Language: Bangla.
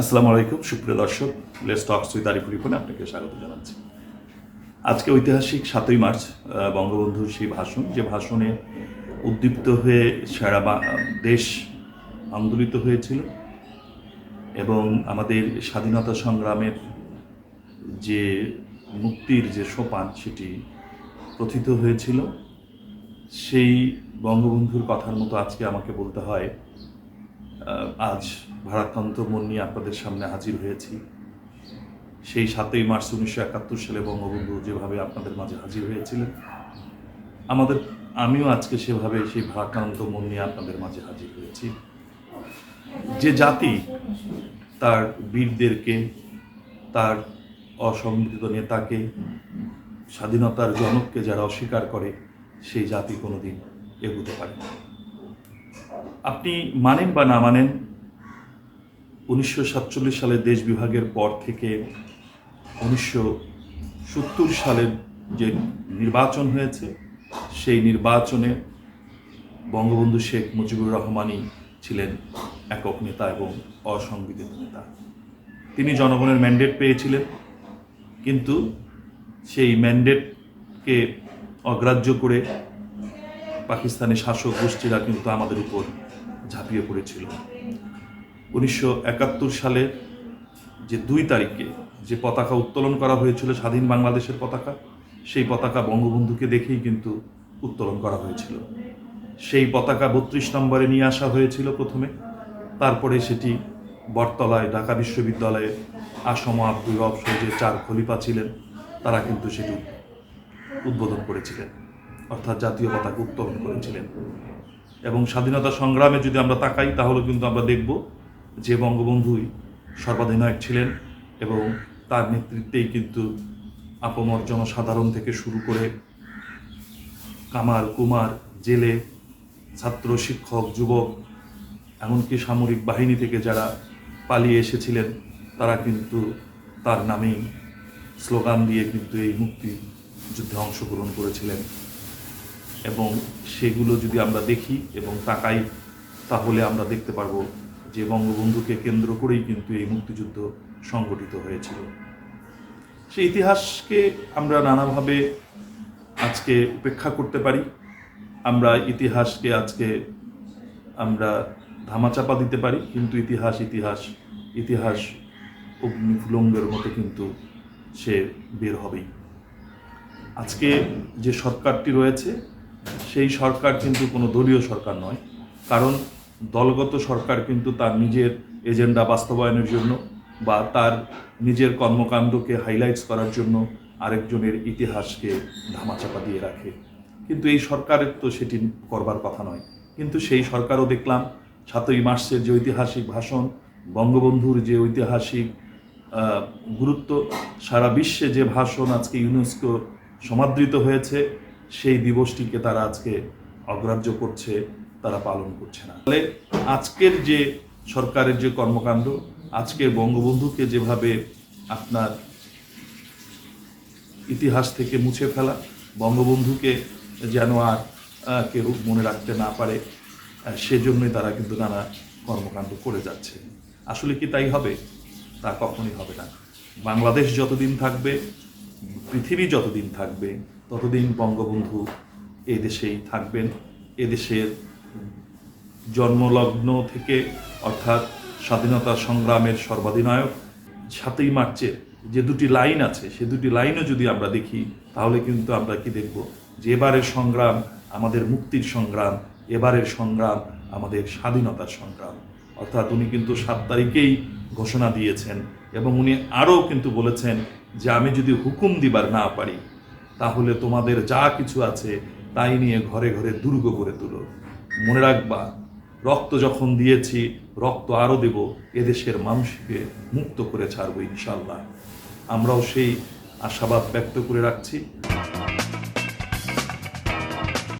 আসসালামু আলাইকুম, সুপ্রিয় দর্শক লেস টক্স উইথ আরিফুল রিপনে আপনাকে স্বাগত জানাচ্ছি। আজকে ঐতিহাসিক সাতই মার্চ বঙ্গবন্ধুর সেই ভাষণ, যে ভাষণে উদ্দীপ্ত হয়ে সারা দেশ আন্দোলিত হয়েছিল এবং আমাদের স্বাধীনতা সংগ্রামের যে মুক্তির যে সোপান, সেটি প্রথিত হয়েছিল। সেই বঙ্গবন্ধুর কথার মতো আজকে আমাকে বলতে হয় আজ ভারাক্রান্ত মন নিয়ে আপনাদের সামনে হাজির হয়েছি। সেই সাতই মার্চ উনিশশো একাত্তর সালে বঙ্গবন্ধু যেভাবে আপনাদের মাঝে হাজির হয়েছিলেন, আমাদের আমিও আজকে সেভাবে সেই ভারাক্রান্ত মন নিয়ে আপনাদের মাঝে হাজির হয়েছি। যে জাতি তার বীরদেরকে, তার অসংগঠিত নেতাকে, স্বাধীনতার জনককে যারা অস্বীকার করে, সেই জাতি কোনোদিন এগুতে পারে না আপনি মানেন বা না মানেন, উনিশশো সাতচল্লিশ সালের দেশ বিভাগের পর থেকে উনিশশো সত্তর সালের যে নির্বাচন হয়েছে, সেই নির্বাচনে বঙ্গবন্ধু শেখ মুজিবুর রহমানই ছিলেন একক নেতা এবং অসংবিধিত নেতা। তিনি জনগণের ম্যান্ডেট পেয়েছিলেন, কিন্তু সেই ম্যান্ডেটকে অগ্রাহ্য করে পাকিস্তানের শাসক গোষ্ঠীরা কিন্তু আমাদের উপর ঝাঁপিয়ে পড়েছিল। উনিশশো একাত্তর সালের যে দুই তারিখে যে পতাকা উত্তোলন করা হয়েছিল, স্বাধীন বাংলাদেশের পতাকা, সেই পতাকা বঙ্গবন্ধুকে দেখেই কিন্তু উত্তোলন করা হয়েছিল। সেই পতাকা বত্রিশ নম্বরে নিয়ে আসা হয়েছিল প্রথমে। তারপরে সেটি বটতলায়, ঢাকা বিশ্ববিদ্যালয়ে আসম আব্দুল রব যে চার খলিফা ছিলেন। তারা কিন্তু সেটি উদ্বোধন করেছিলেন, অর্থাৎ জাতীয় পতাকা উত্তোলন করেছিলেন। এবং স্বাধীনতা সংগ্রামে যদি আমরা তাকাই, তাহলে কিন্তু আমরা দেখব যে বঙ্গবন্ধুই সর্বাধিনায়ক ছিলেন এবং তার নেতৃত্বেই কিন্তু আপমর জনসাধারণ থেকে শুরু করে কামার, কুমার, জেলে, ছাত্র, শিক্ষক, যুবক, এমনকি সামরিক বাহিনী থেকে যারা পালিয়ে এসেছিলেন, তারা কিন্তু তার নামেই স্লোগান দিয়ে কিন্তু এই মুক্তি যুদ্ধে অংশগ্রহণ করেছিলেন। এবং সেগুলো যদি আমরা দেখি এবং তাকাই, তাহলে আমরা দেখতে পারব যে বঙ্গবন্ধুকে কেন্দ্র করেই কিন্তু এই মুক্তিযুদ্ধ সংগঠিত হয়েছিল। সেই ইতিহাসকে আমরা নানাভাবে আজকে উপেক্ষা করতে পারি। আমরা ইতিহাসকে আজকে আমরা ধামাচাপা দিতে পারি, কিন্তু ইতিহাস ইতিহাস ইতিহাস অগ্নিফুলঙ্গের মতো কিন্তু সে বের হবেই। আজকে যে সরকারটি রয়েছে সেই সরকার কিন্তু কোনো দলীয় সরকার নয়। কারণ দলগত সরকার কিন্তু তার নিজের এজেন্ডা বাস্তবায়নের জন্য বা তার নিজের কর্মকাণ্ডকে হাইলাইটস করার জন্য আরেকজনের ইতিহাসকে ধামাচাপা দিয়ে রাখে। কিন্তু এই সরকারের তো সেটি করবার কথা নয়। কিন্তু সেই সরকারও দেখলাম সাতই মার্চের যে ঐতিহাসিক ভাষণ, বঙ্গবন্ধুর যে ঐতিহাসিক গুরুত্ব, সারা বিশ্বে যে ভাষণ আজকে ইউনেস্কো সমাদৃত হয়েছে সেই দিবসটিকে তারা আজকে অগ্রাহ্য করছে, তারা পালন করছে না। ফলে আজকের যে সরকারের যে কর্মকাণ্ড আজকে বঙ্গবন্ধুকে যেভাবে আপনার ইতিহাস থেকে মুছে ফেলা, বঙ্গবন্ধুকে যেন আর কেউ মনে রাখতে না পারে সেজন্যই তারা কিন্তু নানা কর্মকাণ্ড করে যাচ্ছে। আসলে কি তাই হবে? তা কখনই হবে না। বাংলাদেশ যতদিন থাকবে, পৃথিবী যতদিন থাকবে ততদিন বঙ্গবন্ধু এদেশেই থাকবেন। এদেশের জন্মলগ্ন থেকে অর্থাৎ স্বাধীনতা সংগ্রামের সর্বাধিনায়ক সাতই মার্চের যে দুটি লাইন আছে, সে দুটি লাইনও যদি আমরা দেখি, তাহলে কিন্তু আমরা কি দেখব? যে এবারের সংগ্রাম আমাদের মুক্তির সংগ্রাম এবারের সংগ্রাম আমাদের স্বাধীনতার সংগ্রাম। অর্থাৎ উনি কিন্তু সাত তারিখেই ঘোষণা দিয়েছেন এবং উনি আরও কিন্তু বলেছেন যে আমি যদি হুকুম দিবার না পারি তাহলে তোমাদের যা কিছু আছে তাই নিয়ে ঘরে ঘরে দুর্গ করে তুলো। মনে রাখবা, রক্ত যখন দিয়েছি, রক্ত আরও দেব, এদেশের মানুষকে মুক্ত করে ছাড়বো ইনশাল্লাহ আমরাও সেই আশাবাদ ব্যক্ত করে রাখছি।